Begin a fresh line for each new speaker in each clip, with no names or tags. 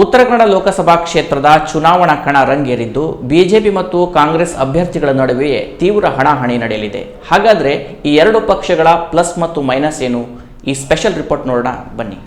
ಉತ್ತರ ಕನ್ನಡ ಲೋಕಸಭಾ ಕ್ಷೇತ್ರದ ಚುನಾವಣಾ ಕಣ ರಂಗೇರಿದ್ದು, ಬಿಜೆಪಿ ಮತ್ತು ಕಾಂಗ್ರೆಸ್ ಅಭ್ಯರ್ಥಿಗಳ ನಡುವೆಯೇ ತೀವ್ರ ಹಣಾಹಣಿ ನಡೆಯಲಿದೆ. ಹಾಗಾದ್ರೆ ಈ ಎರಡು ಪಕ್ಷಗಳ ಪ್ಲಸ್ ಮತ್ತು ಮೈನಸ್ ಏನು? ಈ ಸ್ಪೆಷಲ್ ರಿಪೋರ್ಟ್ ನೋಡೋಣ, ಬನ್ನಿ.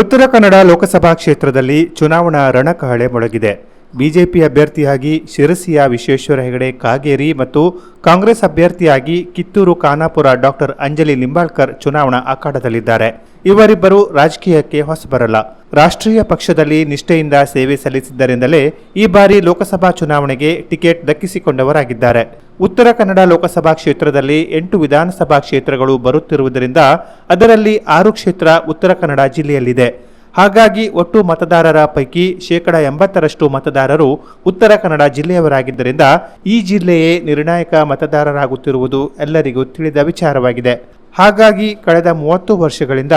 ಉತ್ತರ ಕನ್ನಡ ಲೋಕಸಭಾ ಕ್ಷೇತ್ರದಲ್ಲಿ ಚುನಾವಣಾ ರಣಕಹಳೆ ಮೊಳಗಿದೆ. ಬಿಜೆಪಿ ಅಭ್ಯರ್ಥಿಯಾಗಿ ಶಿರಸಿಯ ವಿಶ್ವೇಶ್ವರ ಹೆಗಡೆ, ಕಾಗೇರಿ ಮತ್ತು ಕಾಂಗ್ರೆಸ್ ಅಭ್ಯರ್ಥಿಯಾಗಿ ಕಿತ್ತೂರು ಖಾನಾಪುರ ಡಾಕ್ಟರ್ ಅಂಜಲಿ ಲಿಂಬಾಳ್ಕರ್ ಚುನಾವಣಾ ಅಖಾಡದಲ್ಲಿದ್ದಾರೆ. ಇವರಿಬ್ಬರು ರಾಜಕೀಯಕ್ಕೆ ಹೊಸಬರಲ್ಲ. ರಾಷ್ಟ್ರೀಯ ಪಕ್ಷದಲ್ಲಿ ನಿಷ್ಠೆಯಿಂದ ಸೇವೆ ಸಲ್ಲಿಸಿದ್ದರಿಂದಲೇ ಈ ಬಾರಿ ಲೋಕಸಭಾ ಚುನಾವಣೆಗೆ ಟಿಕೆಟ್ ದಕ್ಕಿಸಿಕೊಂಡವರಾಗಿದ್ದಾರೆ. ಉತ್ತರ ಕನ್ನಡ ಲೋಕಸಭಾ ಕ್ಷೇತ್ರದಲ್ಲಿ ಎಂಟು ವಿಧಾನಸಭಾ ಕ್ಷೇತ್ರಗಳು ಬರುತ್ತಿರುವುದರಿಂದ ಅದರಲ್ಲಿ ಆರು ಕ್ಷೇತ್ರ ಉತ್ತರ ಕನ್ನಡ ಜಿಲ್ಲೆಯಲ್ಲಿದೆ. ಹಾಗಾಗಿ ಒಟ್ಟು ಮತದಾರರ ಪೈಕಿ ಶೇಕಡ ಎಂಬತ್ತರಷ್ಟು ಮತದಾರರು ಉತ್ತರ ಕನ್ನಡ ಜಿಲ್ಲೆಯವರಾಗಿದ್ದರಿಂದ ಈ ಜಿಲ್ಲೆಯೇ ನಿರ್ಣಾಯಕ ಮತದಾರರಾಗುತ್ತಿರುವುದು ಎಲ್ಲರಿಗೂ ತಿಳಿದ ವಿಚಾರವಾಗಿದೆ. ಹಾಗಾಗಿ ಕಳೆದ ಮೂವತ್ತು ವರ್ಷಗಳಿಂದ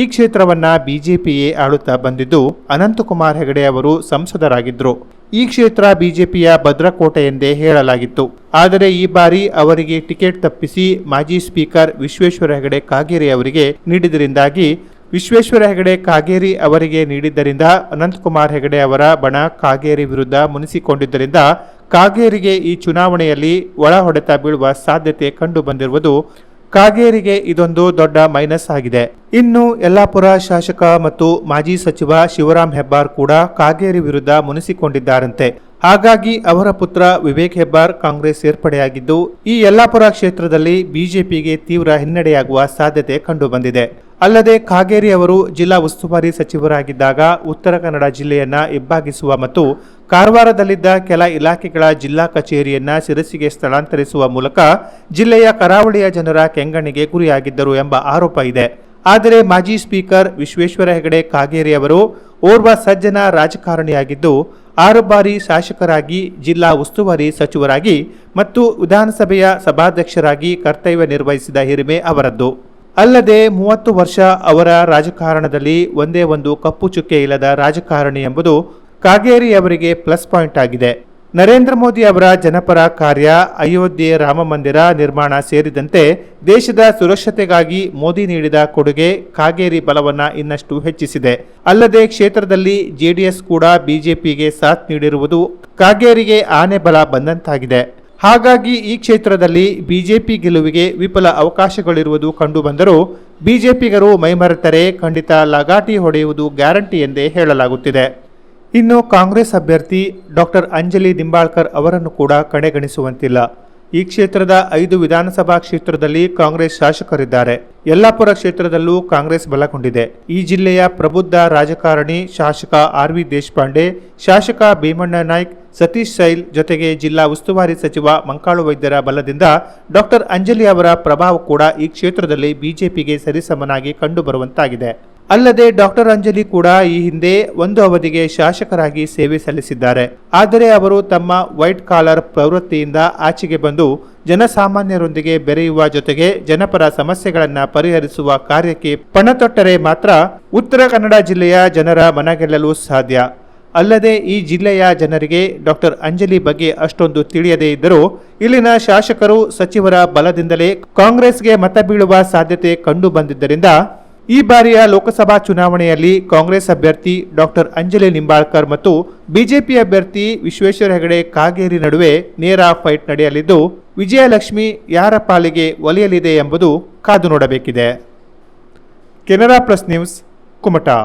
ಈ ಕ್ಷೇತ್ರವನ್ನ ಬಿಜೆಪಿಯೇ ಆಳುತ್ತಾ ಬಂದಿದ್ದು ಅನಂತಕುಮಾರ್ ಹೆಗಡೆ ಅವರು ಸಂಸದರಾಗಿದ್ದರು ಈ ಕ್ಷೇತ್ರ ಬಿಜೆಪಿಯ ಭದ್ರಕೋಟೆ ಎಂದೇ ಹೇಳಲಾಗಿತ್ತು. ಆದರೆ ಈ ಬಾರಿ ಅವರಿಗೆ ಟಿಕೆಟ್ ತಪ್ಪಿಸಿ ಮಾಜಿ ಸ್ಪೀಕರ್ ವಿಶ್ವೇಶ್ವರ ಹೆಗಡೆ ಕಾಗೇರಿ ಅವರಿಗೆ ನೀಡಿದರಿಂದಾಗಿ ವಿಶ್ವೇಶ್ವರ ಹೆಗಡೆ ಕಾಗೇರಿ ಅವರಿಗೆ ನೀಡಿದ್ದರಿಂದ ಅನಂತಕುಮಾರ್ ಹೆಗಡೆ ಅವರ ಬಣ ಕಾಗೇರಿ ವಿರುದ್ಧ ಮುನಿಸಿಕೊಂಡಿದ್ದರಿಂದ ಕಾಗೇರಿಗೆ ಈ ಚುನಾವಣೆಯಲ್ಲಿ ಒಳ ಹೊಡೆತ ಬೀಳುವ ಸಾಧ್ಯತೆ ಕಂಡು ಬಂದಿರುವುದು ಕಾಗೇರಿಗೆ ಇದೊಂದು ದೊಡ್ಡ ಮೈನಸ್ ಆಗಿದೆ. ಇನ್ನು ಯಲ್ಲಾಪುರ ಶಾಸಕ ಮತ್ತು ಮಾಜಿ ಸಚಿವ ಶಿವರಾಮ್ ಹೆಬ್ಬಾರ್ ಕೂಡ ಕಾಗೇರಿ ವಿರುದ್ಧ ಮುನಿಸಿಕೊಂಡಿದ್ದಾರಂತೆ. ಹಾಗಾಗಿ ಅವರ ಪುತ್ರ ವಿವೇಕ್ ಹೆಬ್ಬಾರ್ ಕಾಂಗ್ರೆಸ್ ಸೇರ್ಪಡೆಯಾಗಿದ್ದು ಈ ಯಲ್ಲಾಪುರ ಕ್ಷೇತ್ರದಲ್ಲಿ ಬಿಜೆಪಿಗೆ ತೀವ್ರ ಹಿನ್ನಡೆಯಾಗುವ ಸಾಧ್ಯತೆ ಕಂಡುಬಂದಿದೆ ಅಲ್ಲದೆ ಕಾಗೇರಿ ಅವರು ಜಿಲ್ಲಾ ಉಸ್ತುವಾರಿ ಸಚಿವರಾಗಿದ್ದಾಗ ಉತ್ತರ ಕನ್ನಡ ಜಿಲ್ಲೆಯನ್ನ ಇಬ್ಬಾಗಿಸುವ ಮತ್ತು ಕಾರವಾರದಲ್ಲಿದ್ದ ಕೆಲ ಇಲಾಖೆಗಳ ಜಿಲ್ಲಾ ಕಚೇರಿಯನ್ನ ಶಿರಸಿಗೆ ಸ್ಥಳಾಂತರಿಸುವ ಮೂಲಕ ಜಿಲ್ಲೆಯ ಕರಾವಳಿಯ ಜನರ ಕೆಂಗಣ್ಣಿಗೆ ಗುರಿಯಾಗಿದ್ದರು ಎಂಬ ಆರೋಪ ಇದೆ. ಆದರೆ ಮಾಜಿ ಸ್ಪೀಕರ್ ವಿಶ್ವೇಶ್ವರ ಹೆಗಡೆ ಕಾಗೇರಿ ಅವರು ಓರ್ವ ಸಜ್ಜನ ರಾಜಕಾರಣಿಯಾಗಿದ್ದು, ಆರು ಬಾರಿ ಶಾಸಕರಾಗಿ ಜಿಲ್ಲಾ ಉಸ್ತುವಾರಿ ಸಚಿವರಾಗಿ ಮತ್ತು ವಿಧಾನಸಭೆಯ ಸಭಾಧ್ಯಕ್ಷರಾಗಿ ಕರ್ತವ್ಯ ನಿರ್ವಹಿಸಿದ ಹಿರಿಮೆ ಅವರದ್ದು. ಅಲ್ಲದೆ ಮೂವತ್ತು ವರ್ಷ ಅವರ ರಾಜಕಾರಣದಲ್ಲಿ ಒಂದೇ ಒಂದು ಕಪ್ಪು ಚುಕ್ಕೆ ಇಲ್ಲದ ರಾಜಕಾರಣಿ ಎಂಬುದು ಕಾಗೇರಿ ಅವರಿಗೆ ಪ್ಲಸ್ ಪಾಯಿಂಟ್ ಆಗಿದೆ. ನರೇಂದ್ರ ಮೋದಿ ಅವರ ಜನಪರ ಕಾರ್ಯ, ಅಯೋಧ್ಯೆ ರಾಮ ಮಂದಿರ ನಿರ್ಮಾಣ ಸೇರಿದಂತೆ ದೇಶದ ಸುರಕ್ಷತೆಗಾಗಿ ಮೋದಿ ನೀಡಿದ ಕೊಡುಗೆ ಕಾಗೇರಿ ಬಲವನ್ನ ಇನ್ನಷ್ಟು ಹೆಚ್ಚಿಸಿದೆ. ಅಲ್ಲದೆ ಕ್ಷೇತ್ರದಲ್ಲಿ ಜೆಡಿಎಸ್ ಕೂಡ ಬಿಜೆಪಿಗೆ ಸಾಥ್ ನೀಡಿರುವುದು ಕಾಗೇರಿಗೆ ಆನೆ ಬಲ ಬಂದಂತಾಗಿದೆ. ಹಾಗಾಗಿ ಈ ಕ್ಷೇತ್ರದಲ್ಲಿ ಬಿಜೆಪಿ ಗೆಲುವಿಗೆ ವಿಫಲ ಅವಕಾಶಗಳಿರುವುದು ಕಂಡುಬಂದರೂ ಬಿಜೆಪಿಗರು ಮೈಮರೆತರೆ ಖಂಡಿತ ಲಗಾಟಿ ಹೊಡೆಯುವುದು ಗ್ಯಾರಂಟಿ ಎಂದೇ ಹೇಳಲಾಗುತ್ತಿದೆ. ಇನ್ನು ಕಾಂಗ್ರೆಸ್ ಅಭ್ಯರ್ಥಿ ಡಾಕ್ಟರ್ ಅಂಜಲಿ ದಿಂಬಾಳ್ಕರ್ ಅವರನ್ನು ಕೂಡ ಕಡೆಗಣಿಸುವಂತಿಲ್ಲ ಈ ಕ್ಷೇತ್ರದ ಐದು ವಿಧಾನಸಭಾ ಕ್ಷೇತ್ರದಲ್ಲಿ ಕಾಂಗ್ರೆಸ್ ಶಾಸಕರಿದ್ದಾರೆ. ಯಲ್ಲಾಪುರ ಕ್ಷೇತ್ರದಲ್ಲೂ ಕಾಂಗ್ರೆಸ್ ಬಲಗೊಂಡಿದೆ. ಈ ಜಿಲ್ಲೆಯ ಪ್ರಬುದ್ಧ ರಾಜಕಾರಣಿ ಶಾಸಕ ಆರ್ ವಿ ದೇಶಪಾಂಡೆ, ಶಾಸಕ ಭೀಮಣ್ಣ ನಾಯ್ಕ್, ಸತೀಶ್ ಸೈಲ್ ಜೊತೆಗೆ ಜಿಲ್ಲಾ ಉಸ್ತುವಾರಿ ಸಚಿವ ಮಂಕಾಳು ವೈದ್ಯರ ಬಲದಿಂದ ಡಾಕ್ಟರ್ ಅಂಜಲಿ ಅವರ ಪ್ರಭಾವ ಕೂಡ ಈ ಕ್ಷೇತ್ರದಲ್ಲಿ ಬಿಜೆಪಿಗೆ ಸರಿಸಮನಾಗಿ ಕಂಡುಬರುವಂತಾಗಿದೆ. ಅಲ್ಲದೆ ಡಾಕ್ಟರ್ ಅಂಜಲಿ ಕೂಡ ಈ ಹಿಂದೆ ಒಂದು ಅವಧಿಗೆ ಶಾಸಕರಾಗಿ ಸೇವೆ ಸಲ್ಲಿಸಿದ್ದಾರೆ. ಆದರೆ ಅವರು ತಮ್ಮ ವೈಟ್ ಕಾಲರ್ ಪ್ರವೃತ್ತಿಯಿಂದ ಆಚೆಗೆ ಬಂದು ಜನಸಾಮಾನ್ಯರೊಂದಿಗೆ ಬೆರೆಯುವ ಜೊತೆಗೆ ಜನಪರ ಸಮಸ್ಯೆಗಳನ್ನು ಪರಿಹರಿಸುವ ಕಾರ್ಯಕ್ಕೆ ಪಣತೊಟ್ಟರೆ ಮಾತ್ರ ಉತ್ತರ ಕನ್ನಡ ಜಿಲ್ಲೆಯ ಜನರ ಮನಗೆಲ್ಲಲು ಸಾಧ್ಯ. ಅಲ್ಲದೆ ಈ ಜಿಲ್ಲೆಯ ಜನರಿಗೆ ಡಾಕ್ಟರ್ ಅಂಜಲಿ ಬಗ್ಗೆ ಅಷ್ಟೊಂದು ತಿಳಿಯದೇ ಇದ್ದರೂ ಇಲ್ಲಿನ ಶಾಸಕರು ಸಚಿವರ ಬಲದಿಂದಲೇ ಕಾಂಗ್ರೆಸ್ಗೆ ಮತ ಬೀಳುವ ಸಾಧ್ಯತೆ ಕಂಡು ಬಂದಿದ್ದರಿಂದ ಈ ಬಾರಿಯ ಲೋಕಸಭಾ ಚುನಾವಣೆಯಲ್ಲಿ ಕಾಂಗ್ರೆಸ್ ಅಭ್ಯರ್ಥಿ ಡಾಕ್ಟರ್ ಅಂಜಲಿ ನಿಂಬಾಳ್ಕರ್ ಮತ್ತು ಬಿಜೆಪಿ ಅಭ್ಯರ್ಥಿ ವಿಶ್ವೇಶ್ವರ ಹೆಗಡೆ ಕಾಗೇರಿ ನಡುವೆ ನೇರ ಫೈಟ್ ನಡೆಯಲಿದ್ದು, ವಿಜಯಲಕ್ಷ್ಮಿ ಯಾರ ಪಾಲಿಗೆ ಒಲಿಯಲಿದೆ ಎಂಬುದು ಕಾದು ನೋಡಬೇಕಿದೆ. Canara press news, Kumta.